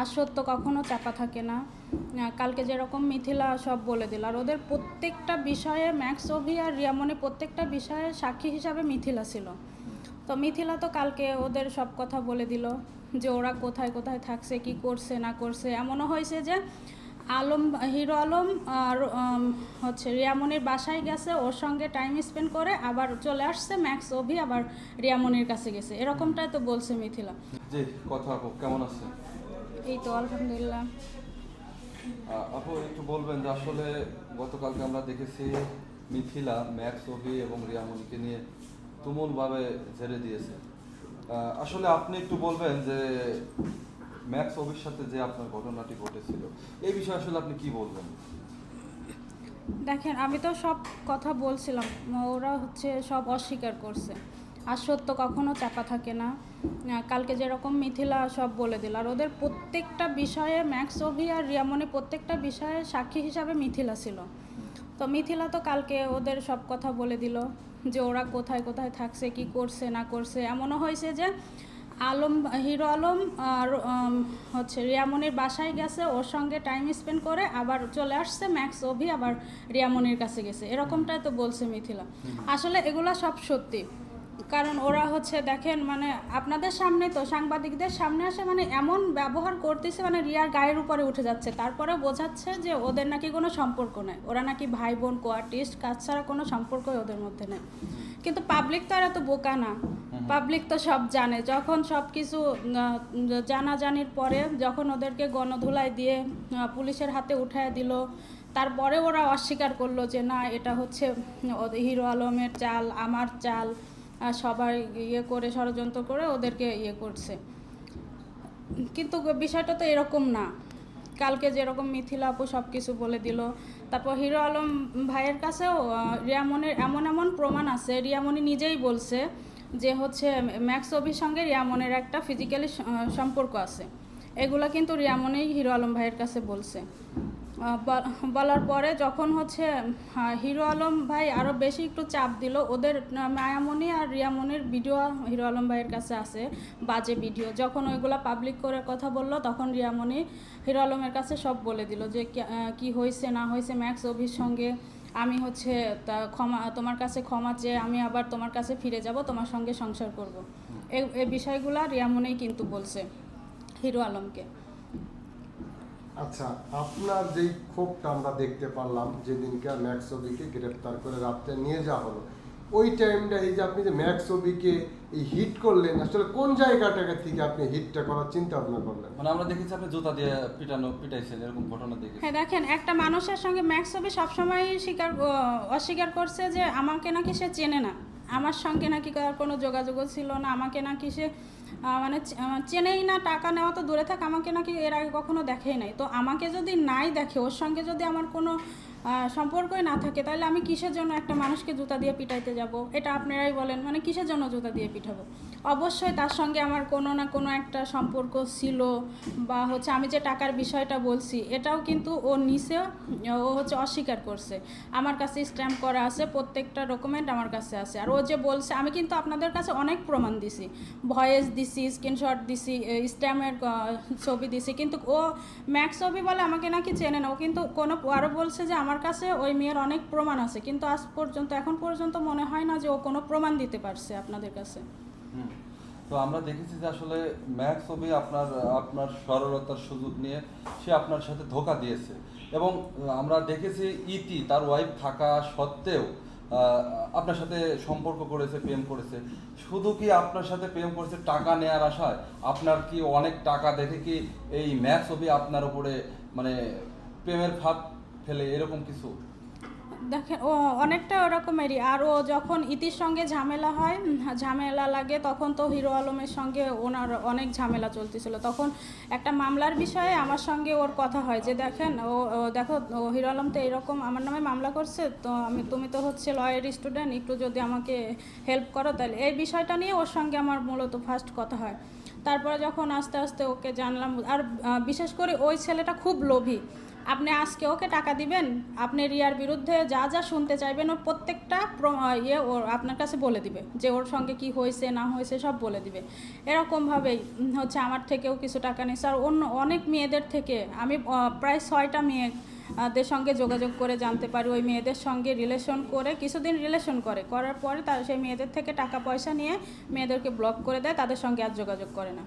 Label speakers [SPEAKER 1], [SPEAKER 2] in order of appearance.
[SPEAKER 1] আর সত্য কখনো চাপা থাকে না। কালকে যেরকম মিথিলা সব বলে দিল, আর ওদের প্রত্যেকটা বিষয়ে ম্যাক্স অভি আর রিয়ামনি প্রত্যেকটা বিষয়ে সাক্ষী হিসাবে মিথিলা ছিল। তো মিথিলা তো কালকে ওদের সব কথা বলে দিল যে ওরা কোথায় কোথায় থাকছে, কি করছে, না করছে। এমনও হয়েছে যে আলম, হিরো আলম আর হচ্ছে রিয়ামনির বাসায় গেছে, ওর সঙ্গে টাইম স্পেন্ড করে আবার চলে আসছে, ম্যাক্স অভি আবার রিয়ামনির কাছে গেছে। এরকমটাই তো বলছে মিথিলা।
[SPEAKER 2] কথা কেমন আছেন
[SPEAKER 1] এই তো আলহামদুলিল্লাহ।
[SPEAKER 2] আপু একটু বলবেন যে আসলে গতকালকে আমরা দেখেছি মিথিলা ম্যাক্স অভি এবং রিয়ামনিকে নিয়ে তুমুলভাবে ঝেড়ে দিয়েছে। আসলে আপনি একটু বলবেন যে ম্যাক্স অভির সাথে যে আপনার ঘটনাটি ঘটেছিল এই বিষয়ে আসলে আপনি কি বলবেন?
[SPEAKER 1] দেখেন আমি তো সব কথা বলছিলাম ওরা হচ্ছে সব অস্বীকার করছে। আর সত্য কখনো চাপা থাকে না। কালকে যেরকম মিথিলা সব বলে দিল আর ওদের প্রত্যেকটা বিষয়ে ম্যাক্স অভি আর রিয়ামনি প্রত্যেকটা বিষয়ে সাক্ষী হিসাবে মিথিলা ছিল। তো মিথিলা তো কালকে ওদের সব কথা বলে দিল যে ওরা কোথায় কোথায় থাকছে কি করছে না করছে। এমনও হয়েছে যে আলম হিরো আলম আর হচ্ছে রিয়ামনির বাসায় গেছে ওর সঙ্গে টাইম স্পেন্ড করে আবার চলে আসছে ম্যাক্স অভি আবার রিয়ামনির কাছে গেছে। এরকমটাই তো বলছে মিথিলা। আসলে এগুলা সব সত্যি। কারণ ওরা হচ্ছে দেখেন মানে আপনাদের সামনে তো সাংবাদিকদের সামনে আসে মানে এমন ব্যবহার করতেছে মানে রিয়ার গায়ের উপরে উঠে যাচ্ছে। তারপরে বোঝাচ্ছে যে ওদের নাকি কোনো সম্পর্ক নেই। ওরা নাকি ভাই বোন কোয়ার্টিস্ট কাজ ছাড়া কোনো সম্পর্কই ওদের মধ্যে নেই। কিন্তু পাবলিক তো আর এত বোকা না। পাবলিক তো সব জানে। যখন সব কিছু জানাজানির পরে যখন ওদেরকে গণধুলাই দিয়ে পুলিশের হাতে উঠায় দিল তারপরে ওরা অস্বীকার করল যে না এটা হচ্ছে হিরো আলমের চাল আমার চাল। সবাই ইয়ে করে, ষড়যন্ত্র করে ওদেরকে ইয়ে করছে। কিন্তু বিষয়টা তো এরকম না। কালকে যেরকম মিথিলা আপু সব কিছু বলে দিল, তারপর হিরো আলম ভাইয়ের কাছেও রিয়ামনির এমন এমন প্রমাণ আছে। রিয়ামনি নিজেই বলছে যে হচ্ছে ম্যাক্স অভির সঙ্গে রিয়ামনের একটা ফিজিক্যালি সম্পর্ক আছে। এগুলো কিন্তু রিয়ামনি হিরো আলম ভাইয়ের কাছে বলছে। বলার পরে যখন হচ্ছে হিরো আলম ভাই আরও বেশি একটু চাপ দিল, ওদের মায়ামণি আর রিয়ামনির ভিডিও হিরো আলম ভাইয়ের কাছে আছে, বাজে ভিডিও। যখন ওইগুলো পাবলিক করে কথা বলল, তখন রিয়ামণি হিরো আলমের কাছে সব বলে দিল যে কি- হয়েছে না হয়েছে ম্যাক্স অভির সঙ্গে আমি হচ্ছে, তা ক্ষমা, তোমার কাছে ক্ষমা চেয়ে আমি আবার তোমার কাছে ফিরে যাব, তোমার সঙ্গে সংসার করব। এই বিষয়গুলো রিয়ামনেই কিন্তু বলছে, হিরো আলমকে।
[SPEAKER 3] আচ্ছা আপনার যেই ক্ষোভটা আমরা দেখতে পারলাম যেদিনকে ম্যাক্স ছবিকে গ্রেপ্তার করে রাত্রে নিয়ে যাওয়া হলো ওই টাইমটা এই যে আপনি যে ম্যাক্স ছবিকে এই হিট করলেন আসলে কোন জায়গাটাকে থেকে আপনি হিটটা করার চিন্তা ভাবনা করলেন?
[SPEAKER 2] মানে আমরা দেখেছি আপনি জুতা দিয়ে পিটানো পিটাইছেন এরকম ঘটনা দেখেছি।
[SPEAKER 1] হ্যাঁ দেখেন একটা মানুষের সঙ্গে ম্যাক্স হবে সবসময় স্বীকার অস্বীকার করছে যে আমাকে নাকি সে চেনে না। আমার সঙ্গে নাকি কার কোনো যোগাযোগও ছিল না আমাকে নাকি সে মানে চেনেই না, টাকা নেওয়া তো দূরে থাক, আমাকে নাকি এর আগে কখনো দেখেই নাই। তো আমাকে যদি নাই দেখে, ওর সঙ্গে যদি আমার কোনো সম্পর্কই না থাকে, তাহলে আমি কিসের জন্য একটা মানুষকে জুতা দিয়ে পিটাইতে যাব? এটা আপনারাই বলেন মানে কিসের জন্য জুতা দিয়ে পিঠাবো অবশ্যই তার সঙ্গে আমার কোনো না কোনো একটা সম্পর্ক ছিল, বা হচ্ছে আমি যে টাকার বিষয়টা বলছি, এটাও কিন্তু ও নিচে ও হচ্ছে অস্বীকার করছে। আমার কাছে স্ট্যাম্প করা আছে, প্রত্যেকটা ডকুমেন্ট আমার কাছে আছে। আর ও যে বলছে, আমি কিন্তু আপনাদের কাছে অনেক প্রমাণ দিছি। ভয়েস দিছি স্ক্রিনশট দিছি স্ট্যাম্পের ছবি দিছি, কিন্তু ও ম্যাক্স ছবি বলে আমাকে নাকি চেনে না। ও কিন্তু কোনো আরও বলছে যে আমার কাছে ওই মেয়ের অনেক প্রমাণ আছে, কিন্তু আজ পর্যন্ত, এখন পর্যন্ত মনে হয় না যে ও কোনো প্রমাণ দিতে পারছে আপনাদের কাছে।
[SPEAKER 2] তো আমরা দেখেছি যে আসলে ম্যাক্স ছবি আপনার আপনার সরলতার সুযোগ নিয়ে সে আপনার সাথে ধোকা দিয়েছে। এবং আমরা দেখেছি ইতি, তার ওয়াইফ থাকা সত্ত্বেও আপনার সাথে সম্পর্ক করেছে, প্রেম করেছে। শুধু কি আপনার সাথে প্রেম করেছে, টাকা নেয়ার আশায়? আপনার কি অনেক টাকা দেখে কি এই ম্যাক্স ছবি আপনার উপরে মানে প্রেমের ফাঁদ ফেলে, এরকম কিছু?
[SPEAKER 1] দেখেন, ও অনেকটা ওরকমেরই আর ও যখন ইতির সঙ্গে ঝামেলা হয় ঝামেলা লাগে, তখন তো হিরো আলমের সঙ্গে ওনার অনেক ঝামেলা চলতেছিল। তখন একটা মামলার বিষয়ে আমার সঙ্গে ওর কথা হয় যে, দেখেন, ও দেখো হিরো আলম তো এরকম আমার নামে মামলা করছে, তো আমি, তুমি তো হচ্ছে লয়ার স্টুডেন্ট একটু যদি আমাকে হেল্প করো, তাহলে এই বিষয়টা নিয়ে ওর সঙ্গে আমার মূলত ফার্স্ট কথা হয়। তারপরে যখন আস্তে আস্তে ওকে জানলাম, আর বিশেষ করে ওই ছেলেটা খুব লোভী। আপনি আজকে ওকে টাকা দিবেন, আপনি রিয়ার বিরুদ্ধে যা যা শুনতে চাইবেন ওর প্রত্যেকটা ইয়ে ওর আপনার কাছে বলে দিবে, যে ওর সঙ্গে কি হয়েছে, না হয়েছে, সব বলে দিবে। এরকমভাবেই হচ্ছে আমার থেকেও কিছু টাকা নিচ্ছে আর অন্য অনেক মেয়েদের থেকে আমি প্রায় ছয়টা মেয়ে দের সঙ্গে যোগাযোগ করে জানতে পারি, ওই মেয়েদের সঙ্গে রিলেশন করে, কিছুদিন রিলেশন করে, করার পরে তার সেই মেয়েদের থেকে টাকা পয়সা নিয়ে মেয়েদেরকে ব্লক করে দেয়, তাদের সঙ্গে আর যোগাযোগ করে না।